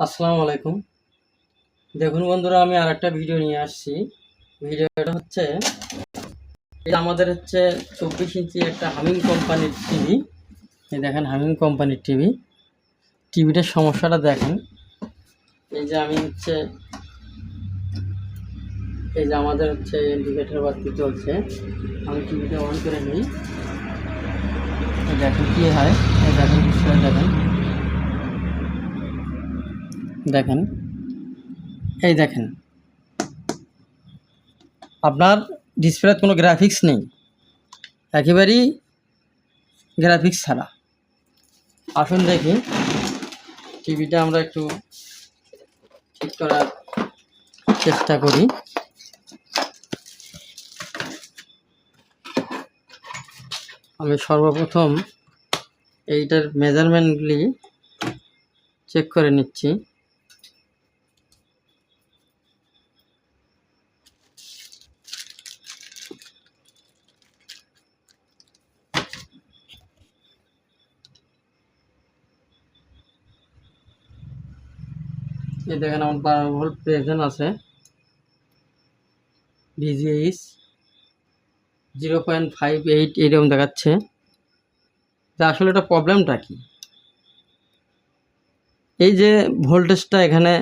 আসসালামু আলাইকুম। দেখুন বন্ধুরা, আমি আর একটা ভিডিও নিয়ে আসছি। ভিডিওটা হচ্ছে আমাদের হচ্ছে চব্বিশ ইঞ্চি একটা হামিং কোম্পানির টিভি। এই দেখেন হামিং কোম্পানির টিভি। টিভিটার সমস্যাটা দেখেন। এই যে আমি হচ্ছে, এই যে আমাদের হচ্ছে ইন্ডিকেটার বাতি চলছে। আমি টিভিটা অন করে নিই। দেখেন কী হয়। দেখেন বিষয় দেখেন। দেখেন। এই দেখেন। আপনার ডিসপ্লে কোনো গ্রাফিক্স নেই। একেবারেই গ্রাফিক্স ছাড়া। আসুন দেখি। টিভিটা আমরা একটু ঠিক করার চেষ্টা করি। আমি সর্বপ্রথম এইটার মেজারমেন্টগুলি চেক করে নিচ্ছি। এই দেখেন আমার বারো ভোল্ট প্রেজেন্ট আছে। VGH zero point five eight এরকম দেখাচ্ছে। তা আসলে এটা প্রবলেমটা কি? এই যে ভোল্টেজটা এখানে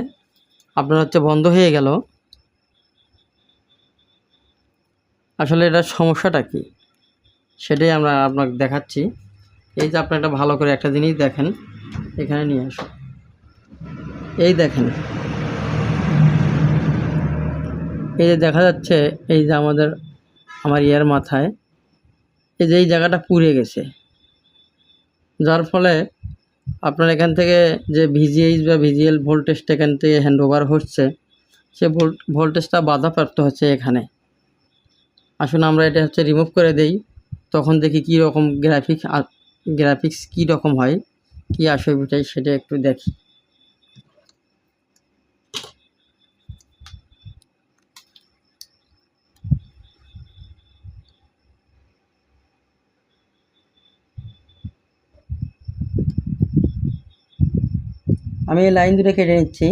আপনার হচ্ছে বন্ধ হয়ে গেল। আসলে এটার সমস্যাটা কি? সেটাই আমরা আপনাকে দেখাচ্ছি। এই যে আপনার ভালো করে একটা জিনিস দেখেন। এখানে নিয়ে আসুন। এই দেখেন। এই যে দেখা যাচ্ছে, এই যে আমাদের, আমার ইয়ার মাথায়, এই যে এই জায়গাটা পুড়ে গেছে। যার ফলে আপনার এখান থেকে যে ভিজিএইচ বা ভিজিএল ভোল্টেজটা এখান থেকে হ্যান্ড ওভার হচ্ছে, সে ভোল্ট ভোল্টেজটা বাধাপ্রাপ্ত হচ্ছে এখানে। আসুন আমরা এটা হচ্ছে রিমুভ করে দেই, তখন দেখি কী রকম গ্রাফিক্স গ্রাফিক্স কী রকম হয়, কী অসুবিধায় সেটা একটু দেখি। আমি এই লাইন দুটো কেটে নিচ্ছি।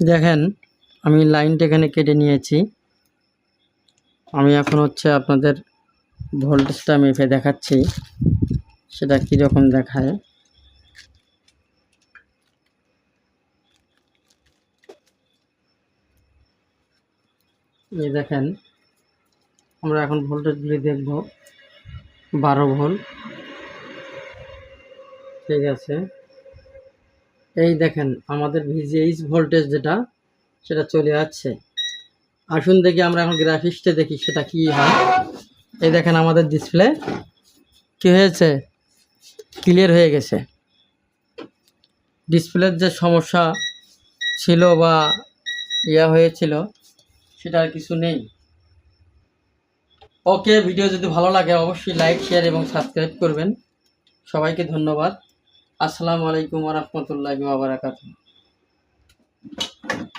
দেখেন, আমি লাইনটা এখানে কেটে নিয়েছি। আমি এখন হচ্ছে আপনাদের ভোল্টেজটা মেপে দেখাচ্ছি, সেটা কীরকম দেখায়। এই দেখেন, আমরা এখন ভোল্টেজগুলি দেখব, বারো ভোল্ট। ঠিক আছে। এই দেখেন, আমাদের ভিজিএইচ ভোল্টেজ যেটা, সেটা চলে যাচ্ছে আসুন দেখি আমরা এখন গ্রাফিক্সটা দেখি, সেটা কি হয়। এই দেখেন আমাদের ডিসপ্লে কি হয়েছে? ক্লিয়ার হয়ে গেছে। ডিসপ্লের যে সমস্যা ছিল বা ইয়া হয়েছিল, সেটা আর কিছু নেই। ওকে ভিডিও যদি ভালো লাগে, অবশ্যই লাইক শেয়ার এবং সাবস্ক্রাইব করবেন। সবাইকে ধন্যবাদ। আসসালামু আলাইকুম রহমতুল্লাহি ওয়া বারাকাতুহু।